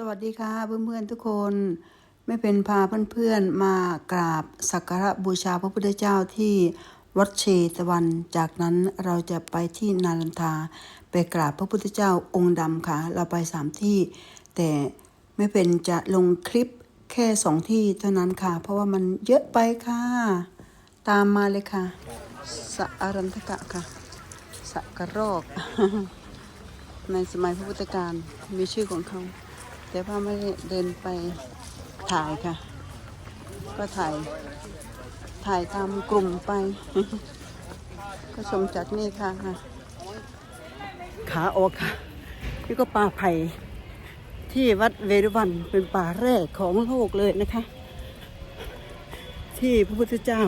สวัสดีค่ะเพื่อนๆทุกคนไม่เป็นพาเพื่อนๆมากราบสักการะบูชาพระพุทธเจ้าที่วัดเชตวัน จากนั้นเราจะไปที่นาลันทาไปกราบพระพุทธเจ้าองค์ดำค่ะ เราไปสามที่ แต่ไม่เป็นจะลงคลิปแค่สองที่เท่านั้นค่ะ เพราะว่ามันเยอะไปค่ะ ตามมาเลยค่ะสะอารันทกะค่ะสะกระรอกในสมัยพระพุทธการมีชื่อของเขา แต่ว่าไม่ได้เดินไปถ่ายค่ะ ก็ถ่าย ถ่ายตามกลุ่มไป ก็ชมจากนี่ค่ะค่ะ ขาออกค่ะ นี่ก็ป่าไผ่ที่วัดเวรุวันเป็นป่าแรกของโลกเลยนะคะ ที่พระพุทธเจ้า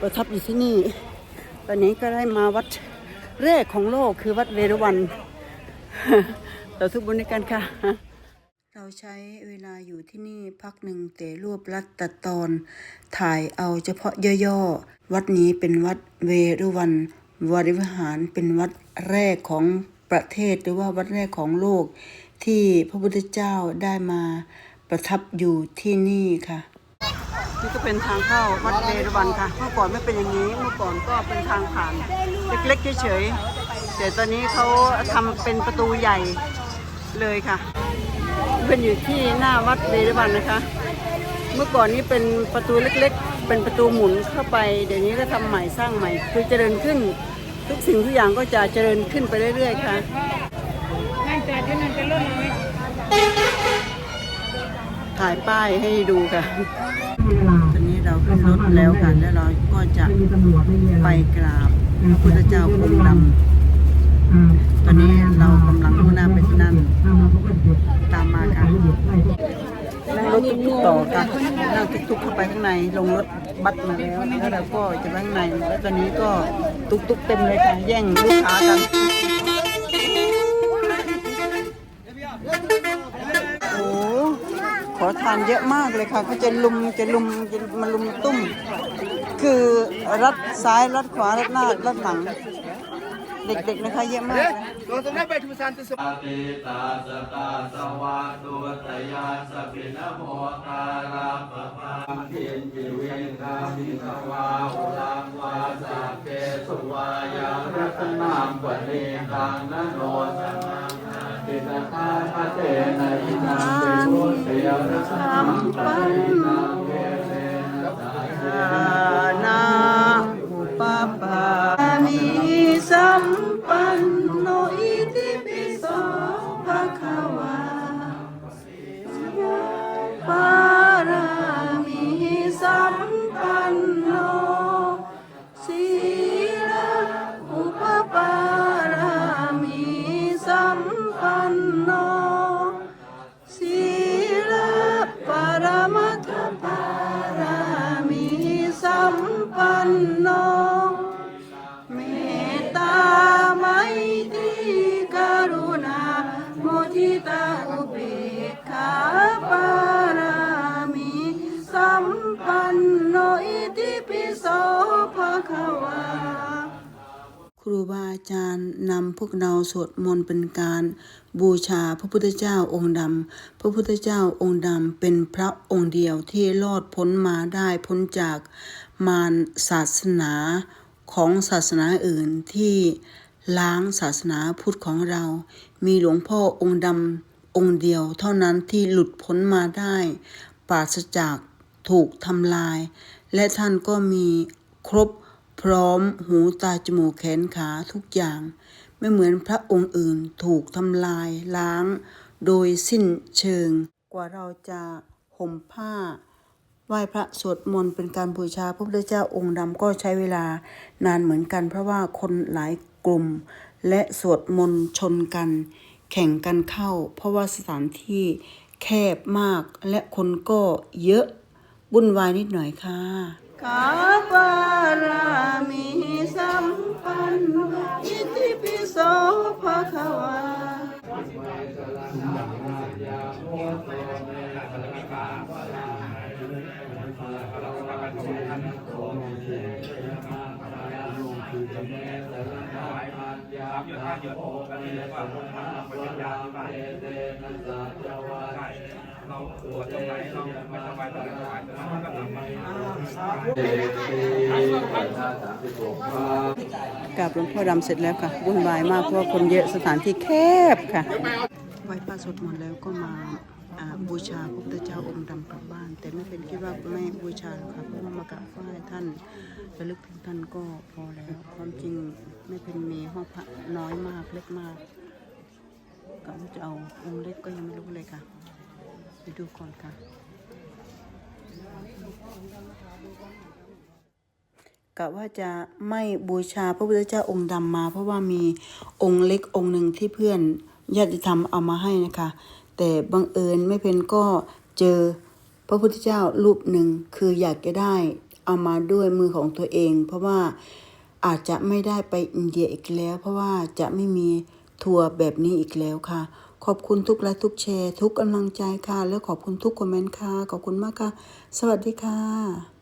ประทับอยู่ที่นี่ ตอนนี้ก็ได้มาวัดแรกของโลกคือวัดเวรุวันต่อทุกบุญในกันค่ะ เราใช้เวลาอยู่ที่นี่พักหนึ่งแต่รวบรัดตัดตอน ถ่ายเอาเฉพาะย่อๆ วัดนี้เป็นวัดเวรุวันวริวิหารเป็นวัดแรกของประเทศหรือว่าวัดแรกของโลก ที่พระพุทธเจ้าได้มาประทับอยู่ที่นี่ค่ะนี่ก็เป็นทางเข้าวัดเวรุวันค่ะ เมื่อก่อนไม่เป็นอย่างนี้ เมื่อก่อนก็เป็นทางผ่านเล็กๆเฉยๆแต่ตอนนี้เขาทำเป็นประตูใหญ่เลยค่ะ เป็นอยู่ที่หน้าวัดเวรุวันนะคะ เมื่อก่อนนี้เป็นประตูเล็กๆ เป็นประตูหมุนเข้าไป เดี๋ยวนี้ก็ทำใหม่สร้างใหม่ คือเจริญขึ้น ทุกสิ่งทุกอย่างก็จะเจริญขึ้นไปเรื่อยๆค่ะนั่นจะที่นั่นจะลดน้อยถ่ายป้ายให้ดูค่ะตอนนี้เราขึ้นรถแล้วค่ะแล้วเราก็จะไม่มีตำรวจไม่มีอะไรไปกราบพระพุทธเจ้าองค์ดำตอนนี้เรากำลังมุ่งหน้าไปที่นั่น ตามมาค่ะ นั่งรถ ทุกๆต่อค่ะนั่งทุกๆเข้าไปข้างในลงรถบัสมาแล้วแล้วเราก็จะไปข้างในแล้วตอนนี้ก็ตุกๆเต็มเลยค่ะแย่งลูกค้ากันโอ้ขอทานเยอะมากเลยค่ะเขาจะลุมจะลุมจะมาลุมตุ้ม คือรัดซ้ายรัดขวารัดหน้ารัดหลัง เด็กๆนะคะเยอะมากเลยเราต้องได้ไปทุสันตุสอาติตาสตาสวาตุตยาสปินะโมคาราปะปะเทียนจิเวนกามิสวาอุลังวาสัพเพสุวายารัตนามปณีตังนโนสนังติตาคาพเตนะอินังเปรุเสยระสัมปันนังเวเรนะสายเยนา สัมปันโนสีลาอุปปารามิสัมปันโนศีลปรมัตถปารามิสัมปันโนเมตตาไมตรีกรุณาโมทิตา ครูบาอาจารย์นำพวกเราสวดมนต์เป็นการบูชาพระพุทธเจ้าองค์ดำ พระพุทธเจ้าองค์ดำเป็นพระองค์เดียวที่รอดพ้นมาได้พ้นจากมารศาสนาของศาสนาอื่นที่ล้างศาสนาพุทธของเรา มีหลวงพ่อองค์ดำองค์เดียวเท่านั้นที่หลุดพ้นมาได้ปราศจากถูกทำลาย และท่านก็มีครบ ร้อมหูตาจมูกแขนขาทุกอย่าง ไม่เหมือนพระองค์อื่นถูกทำลายล้าง โดยสิ้นเชิง กว่าเราจะห่มผ้าไหว้พระสวดมนต์เป็นการบูชาพระพุทธเจ้าองค์ดำก็ใช้เวลานานเหมือนกัน เพราะว่าคนหลายกลุ่ม และสวดมนต์ชนกัน แข่งกันเข้า เพราะว่าสถานที่แคบมากและคนก็เยอะวุ่นวายนิดหน่อยค่ะกาป ยาโอกันเลยว่าคนทำปัญญาที่บ้านเราปวดตรงไหนเราไม่สบายตรงไหนมันก็ทำมาเอติปัญหาสามสิบหกพระกราบหลวงพ่อดำเสร็จแล้วค่ะวุ่นวายมากเพราะคนเยอะสถานที่แคบค่ะไหว้พระสวดมนต์แล้วก็มาอ่าบูชาพระพุทธเจ้าองค์ดำกลับบ้าน แต่ไม่เป็นคิดว่าไม่บูชาหรอกค่ะเพราะว่ามากราบไหว้ท่าน ระลึกถึงท่านก็พอแล้ว ความจริงไม่เป็นมีห้องพระน้อยมากเล็กมากก็จะเอาองค์เล็กก็ยังไม่รู้เลยค่ะไปดูก่อนค่ะ กะว่าจะไม่บูชาพระพุทธเจ้าองค์ดำมา เพราะว่ามีองค์เล็กองค์หนึ่งที่เพื่อนญาติธรรมเอามาให้นะคะ แต่บังเอิญไม่เพนก็เจอพระพุทธเจ้ารูปหนึ่งคืออยากจะได้ เอามาด้วยมือของตัวเอง เพราะว่าอาจจะไม่ได้ไปอินเดียอีกแล้ว เพราะว่าจะไม่มีทัวร์แบบนี้อีกแล้วค่ะ ขอบคุณทุกไลค์ทุกแชร์ ทุกกำลังใจค่ะ และขอบคุณทุกคอมเมนต์ค่ะ ขอบคุณมากค่ะ สวัสดีค่ะ